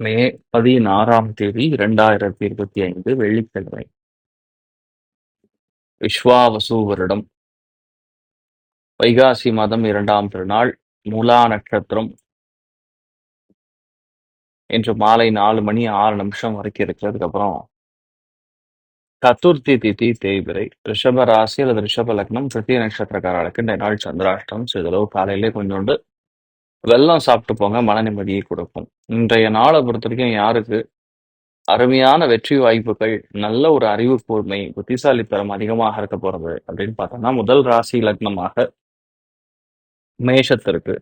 மே பதினாறாம் தேதி இரண்டாயிரத்தி இருபத்தி ஐந்து வெள்ளிக்கிழமை. விஸ்வாவசு வருடம். வைகாசி மாதம் இரண்டாம் திருநாள் மூலா நட்சத்திரம். இன்று மாலை நாலு மணி ஆறு நிமிஷம் வரைக்கும் இருக்கு அதுக்கப்புறம் சதுர்த்தி திதி தேய்பிரை ரிஷப ராசி அல்லது ரிஷப லக்னம் திருத்திய நட்சத்திரக்காரர்களுக்கு இந்த நாள் சந்திராஷ்டம் சிறிதளவு காலையிலே கொஞ்சோண்டு வெல்லம் சாப்பிட்டு போங்க மன நிம்மதியை கொடுக்கும். இன்றைய நாளை பொறுத்த வரைக்கும் யாருக்கு அருமையான வெற்றி வாய்ப்புகள் நல்ல ஒரு அறிவு கூர்மை புத்திசாலித்தனம் அதிகமாக இருக்க போறது அப்படின்னு பார்த்தோம்னா முதல் ராசி லக்னமாக மேஷத்திற்கு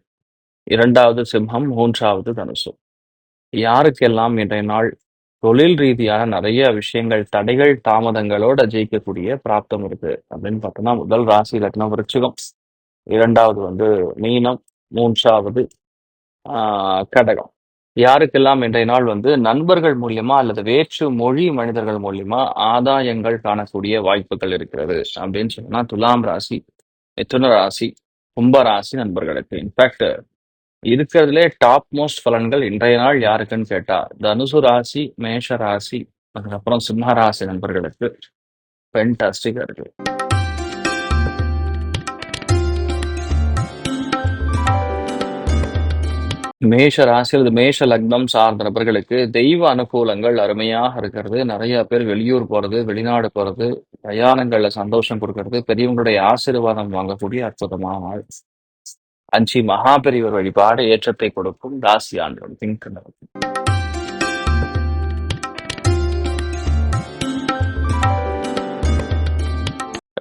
இரண்டாவது சிம்மம் மூன்றாவது தனுசு. யாருக்கெல்லாம் இன்றைய நாள் தொழில் ரீதியான நிறைய விஷயங்கள் தடைகள் தாமதங்களோட ஜெயிக்கக்கூடிய பிராப்தம் இருக்கு அப்படின்னு பார்த்தோம்னா முதல் ராசி லக்னம் விருச்சிகம் இரண்டாவது வந்து மீனம் மூன்றாவது ஆஹ் கடகம். யாருக்கெல்லாம் இன்றைய நாள் வந்து நண்பர்கள் மூலியமா அல்லது வேற்று மொழி மனிதர்கள் மூலியமா ஆதாயங்கள் காணக்கூடிய வாய்ப்புகள் இருக்கிறது அப்படின்னு சொன்னா துலாம் ராசி மிதுன ராசி கும்ப ராசி நண்பர்களுக்கு. இன்ஃபேக்ட் இருக்கிறதுலே டாப் மோஸ்ட் பலன்கள் இன்றைய நாள் யாருக்குன்னு கேட்டா தனுசு ராசி மேஷ ராசி அதுக்கப்புறம் சிம்ம ராசி நண்பர்களுக்கு. ஃபென்டாஸ்டிக்கா இருக்கு. மேஷ ராசி அல்லது மேஷ லக்னம் சார்ந்த நபர்களுக்கு தெய்வ அனுகூலங்கள் அருமையாக இருக்கிறது. நிறைய பேர் வெளியூர் போறது வெளிநாடு போறது பிரயாணங்கள்ல சந்தோஷம் கொடுக்கறது பெரியவங்களுடைய ஆசீர்வாதம் வாங்கக்கூடிய அற்புதமான நாள். அஞ்சி மகாபெரியவர் வழிபாடு ஏற்றத்தை கொடுக்கும் ராசி ஆண்டு பிங்க்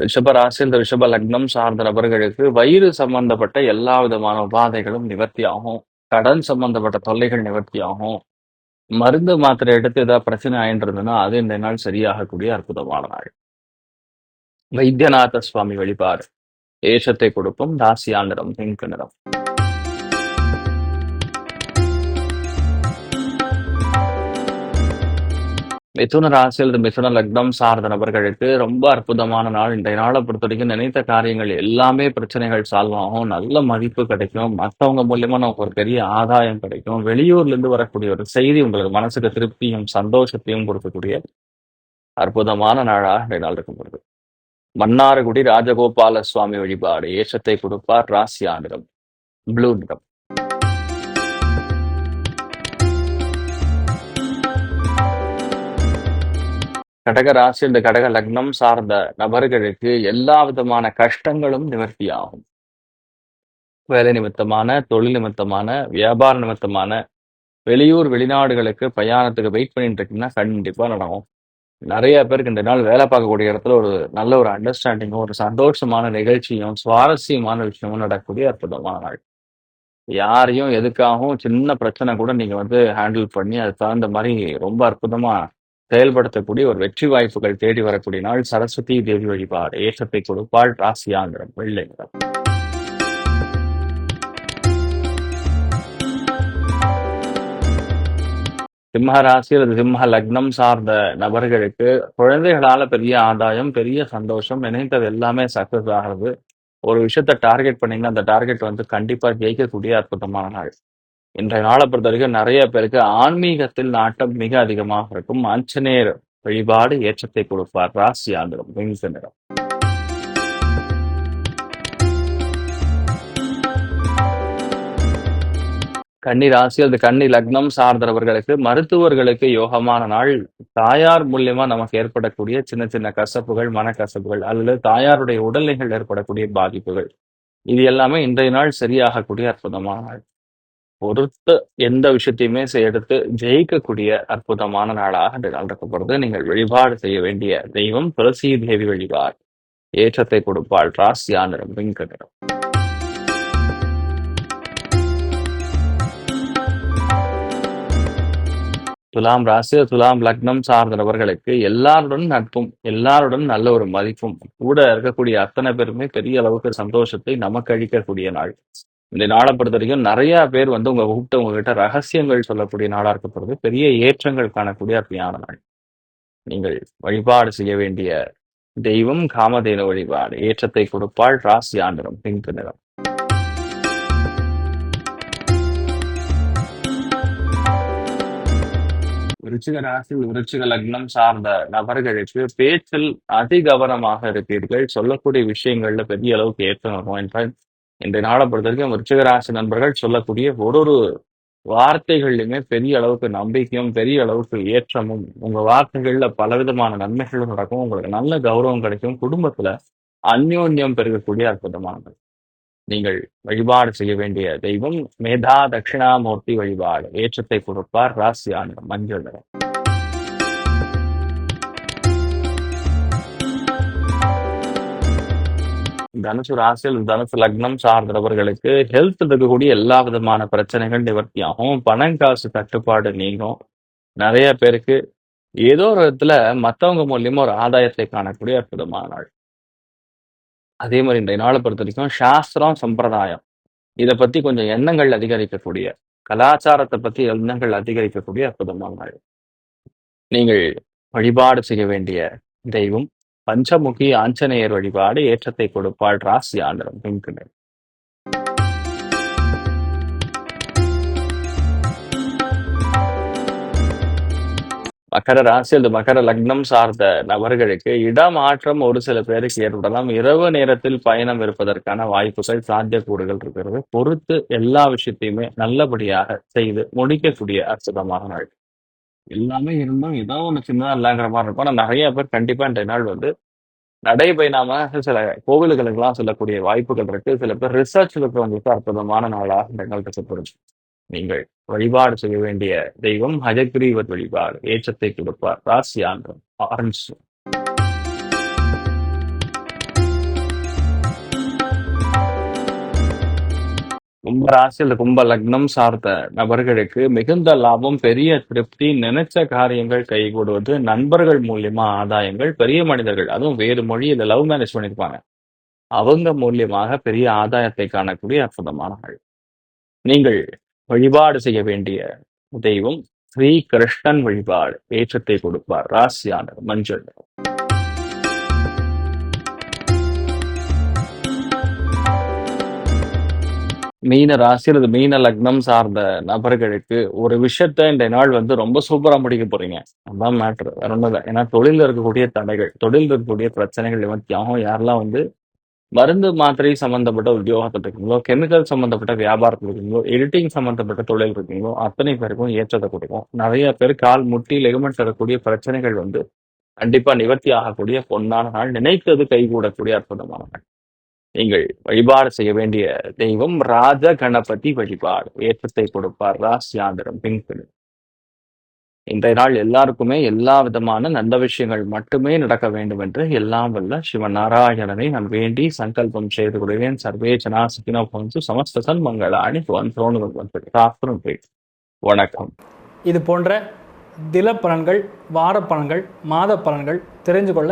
ரிஷப ராசி இந்த ரிஷப லக்னம் சார்ந்த நபர்களுக்கு வயிறு சம்பந்தப்பட்ட எல்லா விதமான உபாதைகளும் நிவர்த்தி ஆகும் கடன் சம்பந்தப்பட்ட தொல்லைகள் நிவர்த்தி ஆகும். மருந்து மாத்திரை எடுத்து ஏதாவது பிரச்சனை ஆயின்றதுன்னா அது இந்த நாள் சரியாகக்கூடிய அற்புதமான நாள். வைத்தியநாத சுவாமி வழிபாடு. ஏஷத்தை கொடுக்கும் ராசியா நிறம் பிங்க் நிறம். மிதுன ராசி அல்லது மிதுன லக்னம் சார்ந்த நபர்களுக்கு ரொம்ப அற்புதமான நாள். இன்றைய நாளை பொறுத்த வரைக்கும் நினைத்த காரியங்கள் எல்லாமே பிரச்சனைகள் சால்வ் ஆகும். நல்ல மதிப்பு கிடைக்கும். மற்றவங்க மூலியமா நமக்கு ஒரு பெரிய ஆதாயம் கிடைக்கும். வெளியூர்ல இருந்து வரக்கூடிய ஒரு செய்தி உங்களுக்கு மனசுக்கு திருப்தியும் சந்தோஷத்தையும் கொடுக்கக்கூடிய அற்புதமான நாளாக இன்றைய நாள் இருக்கப்படுது மன்னார்குடி ராஜகோபால சுவாமி வழிபாடு. ஏசத்தை கொடுப்பார் ராசி நிறம் ப்ளூ நிறம். கடக ராசி இந்த கடக லக்னம் சார்ந்த நபர்களுக்கு எல்லா விதமான கஷ்டங்களும் நிவர்த்தியாகும். வேலை நிமித்தமான தொழில் நிமித்தமான வியாபார நிமித்தமான வெளியூர் வெளிநாடுகளுக்கு பிரயாணத்துக்கு வெயிட் பண்ணிட்டு இருக்கீங்கன்னா கண்டிப்பா நடக்கும். நிறைய பேருக்கு இந்த நாள் வேலை பார்க்கக்கூடிய இடத்துல ஒரு நல்ல ஒரு அண்டர்ஸ்டாண்டிங்கும் ஒரு சந்தோஷமான நிகழ்ச்சியும் சுவாரஸ்யமான விஷயமும் நடக்கக்கூடிய அற்புதமான நாள். யாரையும் எதுக்காகவும் சின்ன பிரச்சனை கூட நீங்க வந்து ஹேண்டில் பண்ணி அது தகுந்த மாதிரி ரொம்ப அற்புதமா செயல்படுத்தக்கூடிய ஒரு வெற்றி வாய்ப்புகள் தேடி வரக்கூடிய நாள் சரஸ்வதி தேவி வழிபாடு. ஏற்றத்தை கொடுப்பாள் ராசியாங்கிறம் வெள்ளை நிறம். சிம்ம ராசி அல்லது சிம்ம லக்னம் சார்ந்த நபர்களுக்கு குழந்தைகளால பெரிய ஆதாயம் பெரிய சந்தோஷம் நினைத்தது எல்லாமே சக்சஸ் ஆகிறது ஒரு விஷயத்த டார்கெட் பண்ணீங்கன்னா அந்த டார்கெட் வந்து கண்டிப்பா ஜெயிக்கக்கூடிய அற்புதமான நாள். இன்றைய நாளை பொறுத்த வரைக்கும் நிறைய பேருக்கு ஆன்மீகத்தில் நாட்டம் மிக அதிகமாக இருக்கும். ஆஞ்சநேயர் வழிபாடு ஏற்றத்தை கொடுப்பார். ராசி ஆந்திரம் விம்ச நிறம். கன்னி ராசி அல்லது கன்னி லக்னம் சார்ந்தவர்களுக்கு மருத்துவர்களுக்கு யோகமான நாள். தாயார் மூலியமா நமக்கு ஏற்படக்கூடிய சின்ன சின்ன கசப்புகள் மனக்கசப்புகள் அல்லது தாயாருடைய உடல்நிலைகள் ஏற்படக்கூடிய பாதிப்புகள். இது எல்லாமே இன்றைய நாள் சரியாகக்கூடிய அற்புதமான நாள். பொறுத்த எந்த விஷயத்தையுமே செ- எடுத்து ஜெயிக்கக்கூடிய அற்புதமான நாளாக இந்த நாள் இருக்கப்படுது நீங்கள் வழிபாடு செய்ய வேண்டிய தெய்வம் துளசி தேவி வழிபாடு. ஏற்றத்தை கொடுப்பாள் ராசியா நிறம் பிங்க நிறம் துலாம் ராசி துலாம் லக்னம் சார்ந்த நபர்களுக்கு எல்லாருடன் நட்பும் எல்லாருடன் நல்ல ஒரு மதிப்பும் கூட இருக்கக்கூடிய அத்தனை பேருமே பெரிய அளவுக்கு சந்தோஷத்தை நமக்கு அளிக்கக்கூடிய நாள். இந்த நாளை பொறுத்த வரைக்கும் நிறைய பேர் வந்து உங்க கூப்பிட்டு உங்ககிட்ட ரகசியங்கள் சொல்லக்கூடிய நாளா இருக்கப்படுது. பெரிய ஏற்றங்கள் காணக்கூடிய அருமையான நாள். நீங்கள் வழிபாடு செய்ய வேண்டிய தெய்வம் காமதேனு வழிபாடு. ஏற்றத்தை கொடுப்பாள் ராசி ஆண்டிரம் பிங்க் நிறம். விருச்சிக ராசி விருச்சிக லக்னம் சார்ந்த நபர்களுக்கு பேச்சில் அதிகவனமாக இருப்பீர்கள். சொல்லக்கூடிய விஷயங்கள்ல பெரிய அளவுக்கு ஏற்றம் வரும். இன்றைய நாளை பொறுத்த வரைக்கும் நண்பர்கள் சொல்லக்கூடிய ஒரு ஒரு வார்த்தைகள்லையுமே பெரிய அளவுக்கு நம்பிக்கையும் பெரிய அளவுக்கு ஏற்றமும் உங்க வார்த்தைகள்ல பலவிதமான நன்மைகளும் நடக்கும். உங்களுக்கு நல்ல கௌரவம் கிடைக்கும். குடும்பத்துல அந்யோன்யம் பெருகக்கூடிய அற்புதமானது நீங்கள் வழிபாடு செய்ய வேண்டிய தெய்வம் மேதா தட்சிணாமூர்த்தி வழிபாடு. ஏற்றத்தை கொடுப்பார் ராசியான மஞ்சள் நிறம். தனுசு ராசியில் தனுசு லக்னம் சார்ந்தவர்களுக்கு ஹெல்த் இருக்கக்கூடிய எல்லா விதமான பிரச்சனைகள் நிவர்த்தியாகும். பணம் காசு தட்டுப்பாடு நீங்கும். நிறைய பேருக்கு ஏதோ ஒரு விதத்துல மத்தவங்க மூலியமா ஒரு ஆதாயத்தை காணக்கூடிய அற்புதமான நாள். அதே மாதிரி இன்றைய நாளை பொறுத்த வரைக்கும் சாஸ்திரம் சம்பிரதாயம். இதை பத்தி கொஞ்சம் எண்ணங்கள் அதிகரிக்கக்கூடிய கலாச்சாரத்தை பத்தி எண்ணங்கள் அதிகரிக்கக்கூடிய அற்புதமான நாள். நீங்கள் வழிபாடு செய்ய வேண்டிய தெய்வம் பஞ்சமுகி ஆஞ்சநேயர் வழிபாடு ஏற்றத்தை கொடுப்பாள் ராசி ஆண்டரம் பிங்க் மகர ராசி அல்லது மகர லக்னம் சார்ந்த நபர்களுக்கு இடமாற்றம் ஒரு சில பேருக்கு ஏற்படலாம். இரவு நேரத்தில் பயணம் இருப்பதற்கான வாய்ப்புகள் சாத்தியக்கூறுகள் இருக்கிறது. பொறுத்து எல்லா விஷயத்தையுமே நல்லபடியாக செய்து முடிக்கக்கூடிய அற்புதமான நாள். எல்லாமே இருந்தும் ஏதோ ஒன்று சின்னதா இல்லைங்கிற மாதிரி இருக்கும். ஆனா நிறைய பேர் கண்டிப்பா இன்றைய நாள் வந்து நடைபயணமாக சில கோவில்களுக்கெல்லாம் செல்லக்கூடிய வாய்ப்புகள் இருக்கு. சில பேர் ரிசர்ச்ல இருக்கிறவங்களுக்கு அற்புதமான நாளாக இந்த நாள் நீங்கள் வழிபாடு செய்ய வேண்டிய தெய்வம் ஹஜகிரீவர் வழிபாடு ஏச்சத்தை கொடுப்பார். ராசி ஆரஞ்சு கும்ப ராசி அல்லது கும்ப லக்னம் சார்ந்த நபர்களுக்கு மிகுந்த லாபம் பெரிய திருப்தி நினைச்ச காரியங்கள் கைகூடுவது நண்பர்கள் மூலியமா ஆதாயங்கள் பெரிய மனிதர்கள் அதுவும் வேறு மொழி இல்ல லவ் மேரேஜ் பண்ணிருப்பாங்க. அவங்க மூலியமாக பெரிய ஆதாயத்தை காணக்கூடிய அற்புதமான நீங்கள் வழிபாடு செய்ய வேண்டிய தெய்வம் ஸ்ரீ கிருஷ்ணன் வழிபாடு ஏற்றத்தை கொடுப்பார். ராசியானர் மஞ்சள் மீன ராசி அல்லது மீன லக்னம் சார்ந்த நபர்களுக்கு ஒரு விஷயத்த இந்த நாள் வந்து ரொம்ப சூப்பரா முடிக்க போறீங்க. அதான் மேட்ரு வேற ஒன்றும் இல்லை. ஏன்னா தொழில இருக்கக்கூடிய தடைகள் தொழில் இருக்கக்கூடிய பிரச்சனைகள் நிவர்த்தியாகும் யாரெல்லாம் வந்து மருந்து மாத்திரை சம்பந்தப்பட்ட உத்தியோகத்தில் இருக்கீங்களோ கெமிக்கல் சம்பந்தப்பட்ட வியாபாரத்தில் இருக்கீங்களோ எடிட்டிங் சம்பந்தப்பட்ட தொழில் இருக்கீங்களோ அத்தனை பேருக்கும் ஏற்றத்தை கொடுக்கும். நிறைய பேர் கால் முட்டி லெகுமெண்ட் தரக்கூடிய பிரச்சனைகள் வந்து கண்டிப்பா நிவர்த்தி ஆகக்கூடிய பொன்னான நாள். நினைத்தது கைகூடக்கூடிய அற்புதமான நாள். நீங்கள் வழிபாடு செய்ய வேண்டிய தெய்வம் ராஜ கணபதி வழிபாடு. ஏற்றத்தை கொடுப்பார் ராசியாந்திரம் பிங்க் இன்றைய நாள் எல்லாருக்குமே எல்லா விதமான நல்ல விஷயங்கள் மட்டுமே நடக்க வேண்டும் என்று எல்லாம் வல்ல சிவநாராயணனை நான் வேண்டி சங்கல்பம் செய்து கொள்கிறேன். சர்வே ஜனா சுகினோ போன்று சமஸ்த சன்மங்களாணி தோணுகள் வந்து சாஸ்திரம் வணக்கம். இது போன்ற தில பலன்கள் வார பலன்கள் மாத பலன்கள் தெரிஞ்சு கொள்ள